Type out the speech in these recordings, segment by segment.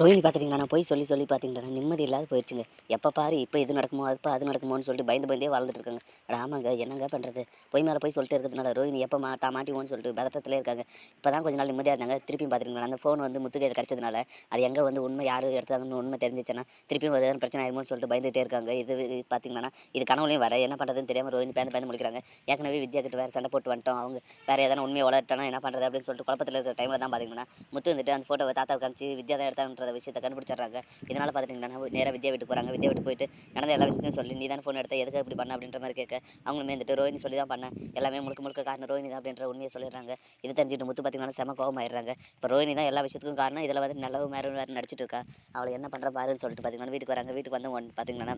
ரோஹிணி பார்த்துட்டிங்களா நான் போய் சொல்லி சொல்லி பார்த்தீங்களா நிம்மதி இல்லாத போயிடுச்சுங்க எப்போ பாரு இப்போ இது நடக்குமோ அதுப்போ அது நடக்குமோன்னு சொல்லிட்டு பயந்து பயந்தே வாழ்ந்துட்டு இருக்காங்க. அட ஆமாங்க. என்னங்க பண்ணுறது போய் மேலே போய் சொல்லிட்டு இருக்கிறதுனால ரோஹிணி எப்போ மாட்டா மாட்டிவோன்னு சொல்லிட்டு பதட்டத்திலே இருக்காங்க. இப்போ தான் கொஞ்ச நாள் நிம்மதியாக இருந்தாங்க. திருப்பியும் பார்த்துருங்களா அந்த ஃபோன் வந்து முத்துக்கு கிடச்சதுனால அது எங்கே வந்து உண்மை யார் எடுத்தாங்கன்னு உண்மை தெரிஞ்சிச்சுன்னா திருப்பியும் ஒரு எதாவது பிரச்சனை ஆயிருமோன்னு சொல்லிட்டு பயந்துகிட்டே இருக்காங்க. இது பார்த்தீங்கன்னா இது கனவுலையும் வர என்ன பண்ணுறதுன்னு தெரியாமல் ரோஹிணி பேந்து பயந்து முடிக்கிறாங்க ஏற்கனவே வித்யா கிட்ட வேறு சண்டை போட்டு வந்துட்டோம். அவங்க வேறு எதனா உண்மையை வளர்த்தனா என்ன பண்ணுறது அப்படின்னு சொல்லிட்டு குழப்பத்தில் இருக்கிற டைமில் தான் பார்த்தீங்கன்னா முத்து வந்துட்டு அந்த ஃபோட்டோவை தாத்தாவை காமிச்சு வித்யா தான் எடுத்தான்ற விஷயத்தை கண்டுபிடிச்சிடுறாங்க. இதனால் பார்த்துட்டிங்கன்னா நேராக வித்யா வீட்டுக்கு போகிறாங்க வித்யா வீட்டுக்கு போயிட்டு நடந்த எல்லா விஷயத்தையும் சொல்லி நீ தான் ஃபோன் எடுத்த? எதுக்கு இப்படி பண்ண? அப்படின்ற மாதிரி கேட்க. அவங்களுமே வந்துட்டு ரோஹினி சொல்லி தான் பண்ணேன். எல்லாமே முழுக்க முழுக்க காரணம் ரோஹினி தான் அப்படின்ற உண்மையை சொல்லிடுறாங்க. இது தெரிஞ்சுட்டு முத்து பார்த்தீங்கன்னா செம கோபமாயிடுறாங்க இப்போ ரோஹினி தான் எல்லா விஷயத்துக்கும் காரணம். இதில் வந்து நல்லவும் மேலும் வேறு நடிச்சிட்டு இருக்கா. அவளை என்ன பண்ணுற பாருன்னு சொல்லிட்டு பார்த்தீங்கன்னா வீட்டுக்கு வராங்க. வீட்டுக்கு வந்து ஒன் பார்த்தீங்கன்னா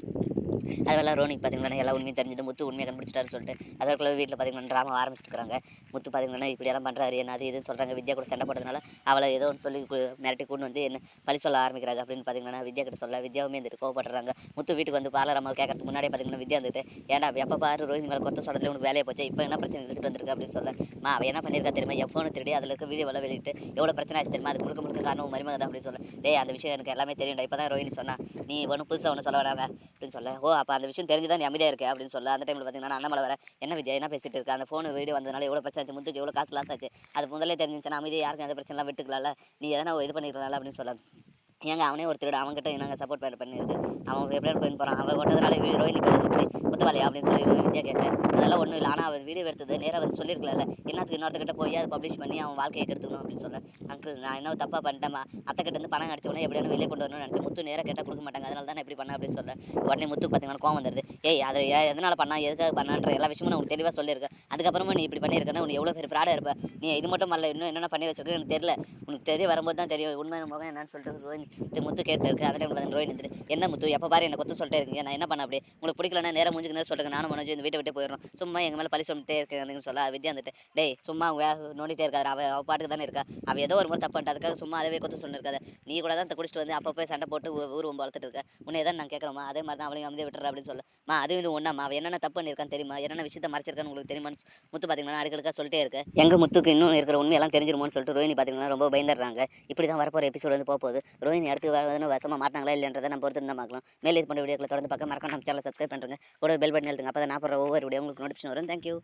அதெல்லாம் ரோனிக்கு பார்த்தீங்கன்னா எல்லா உண்மையும் தெரிஞ்சது. முத்து உண்மையை கண்டுபிடிச்சிட்டாருன்னு சொல்லிட்டு அதற்குள்ள வீட்டில் பார்த்தீங்கன்னா ட்ராமா ஆரம்பிச்சிருக்காங்க முத்து பார்த்தீங்கன்னா இப்படியெல்லாம் பண்ணுறாரு என்ன அது இதுன்னு சொல்கிறாங்க வித்யா கூட சண்டை போட்டதுனால அவளை ஏதோ ஒன்று சொல்லி கு- மிரட்டி கொண்டு வந்து என்ன பழி சொல்ல ஆரம்பிக்கிறாங்க அப்படின்னு பார்த்தீங்கன்னா வித்யா கிட்ட சொல்ல வித்யாவுமே வந்துட்டு கோவப்படுறாங்க. முத்து வீட்டுக்கு வந்து பாலர் அம்மா கேட்கறதுக்கு முன்னாடியே பார்த்தீங்கன்னா வித்யா வந்துட்டு ஏன்னா எப்போ பாரு ரோஹினி மேலே கொத்த சொல்கிறதுல உனக்கு வேலையை போச்சு. இப்போ என்ன பிரச்சனை எடுத்துகிட்டு வந்திருக்கு? அப்படின்னு சொல்ல மா அவள் என்ன பண்ணியிருக்கா தெரியுமா? என் ஃபோனை திருடி அதில் இருக்க வீடியோ எல்லாம் வெளியிட்டு எவ்வளோ பிரச்சனை ஆச்சு தெரியுமா? அது முழுக்க முழுக்க காரணம் மருமக தான். அப்படின்னு சொல்ல டே அந்த விஷயம் எனக்கு எல்லாமே தெரியும்டா. இப்போ தான் ரோஹினி சொன்னா நீ ஒன்றும் புதுசாக ஒன்று சொல்ல வேணாம் அப்படின்னு சொல்ல ஓ அப்போ அந்த விஷயம் தெரிஞ்சு தான் நீ அமைதியாக இருக்கு? அப்படின்னு சொல்ல அந்த டைமில் பார்த்தீங்கன்னா நான் அண்ணாமலை வர என்ன வித்யா என்ன பேசிட்டு இருக்கா? அந்த ஃபோன் வீடியோ வந்ததுனால எவ்வளோ பிரச்சனை ஆச்சு? முத்துக்கு எவ்வளோ காசு லாஸ் ஆச்சு? அது முதல்ல தெரிஞ்சுச்சுன்னா அமைதியாக யாருக்கும் எந்த பிரச்சனைலாம் விட்டுக்கலாம்ல? நீ எதனா இது பண்ணிக்கலாம் அப்படின்னு சொல்ல ஏங்க அவனே ஒரு திருடு அவன்கிட்ட நாங்கள் சப்போர்ட் பண்ண பண்ணியிருக்கு. அவன் எப்படி போய் போகிறான் அவன் ஓட்டதுனால வீ- ரோஹினி குத்துவாலையா அப்படின்னு சொல்லி வித்யா கேட்க. அதெல்லாம் ஒன்றும் இல்லை. ஆனால் அவன் வீடியோ எடுத்தது நேராக வந்து சொல்லியிருக்கல என்னத்துக்கு இன்னொருத்தக்கிட்ட போய் அதை பப்ளிஷ் பண்ணி அவன் வாழ்க்கையை கெடுத்துக்கணும் அப்படின்னு சொல்ல. அங்கிள் நான் என்ன தப்பாக பண்ணிட்டேன் அத்தை கிட்ட இருந்து பணம் அடிச்ச எப்படியான வெளியே கொண்டு வரணும்னு நினச்சி முத்து நேராக கேட்டால் கொடுக்க மாட்டாங்க. அதனால தான் நான் இப்படி அப்படின்னு சொல்ல. உடனே முத்து பார்த்தீங்கன்னா கோவம் வந்துடுது ஏய் அதை எதனால் எதனால பண்ணா? எதுக்காக பண்ணான்ற எல்லா விஷயமும் நான் தெளிவாக சொல்லியிருக்கேன். அதுக்கப்புறமா நீ இப்படி பண்ணியிருக்கேன்னா உனக்கு எவ்வளோ பேர் ஃப்ராடாக இருப்ப. நீ இது மட்டும் அல்ல இன்னும் என்னென்ன பண்ணி வச்சிருக்கேன் எனக்கு தெரியல. உனக்கு தெரிய வரும்போது தான் தெரியும். உண்மையான முகம் என்னன்னு சொல்லிட்டு ரோஹினி இது முத்து கேட்டு இருக்கு அந்த டைமில் ரோஹினி என்ன முத்து? எப்போ பாரு என்ன கொத்து சொல்லிட்டே இருக்கீங்க. நான் என்ன பண்ண அப்படி? உங்களுக்கு பிடிக்கலன்னா நேரம் மூஞ்சுக்கு நேரம் சொல்லுங்க நானும் மனோஜ் இந்த வீட்டை விட்டு போயிடும் சும்மா எங்கள் மேலே பழி சொல்லிட்டே இருக்கேன்னு சொல்ல வித்யா வந்துட்டு டேய் சும்மா அவங்க நோண்டிட்டே இருக்காரு அவள் அவள் பாட்டுக்கு தானே இருக்கா? அவள் ஏதோ ஒரு முறை தப்பு பண்ணிட்டு அதுக்காக சும்மா அதவே கொத்து சொல்லிருக்காது நீ கூட தான் குடிச்சிட்டு வந்து அப்போ போய் சண்டை போட்டு ஊ- ஊர் ரொம்ப வளர்த்துட்டு இருக்க. உன்னை தான் நான் கேட்குறோமா அதே மாதிரி தான் அவளையும் அமைதியாக விட்டுற அப்படின்னு சொல்ல. மா அதுவும் இது ஒன்றாமா அவள் என்னென்ன தப்பு பண்ணியிருக்கான்னு தெரியுமா? என்னென்ன விஷயத்த மறைச்சிருக்கான்னு உங்களுக்கு தெரியுமான்னு முத்து பார்த்தீங்கன்னா அடுக்கடுக்காக சொல்லிட்டே இருக்கு. எங்கள் முத்துக்கு இன்னும் இருக்கிற உண்மையெல்லாம் தெரிஞ்சிருமோன்னு சொல்லிட்டு ரோஹினி பார்த்தீங்கன்னா ரொம்ப பயந்துடுறாங்க. இப்படி தான் வரப்போகிற எபிசோடு வந்து போகுது. ரோஹினி அடுத்து வரதுன்னு வசமாக மாட்டாங்களா இல்லைன்றதை நம்ம பொறுத்து தான் பார்க்கலாம். மேலே இது பண்ண வீடியோக்களை தொடர்ந்து பார்க்க மறக்காம நம்ம சேனல் சப்ஸ்கிரைப் பண்ணுறேங்க கூட பெல் பட்டன் எழுதுங்க அப்போ தான் நான் போடுற ஒவ்வொரு வீடியோ உங்களுக்கு நோட்டிஃபிகேஷன் வரும். தேங்க்யூ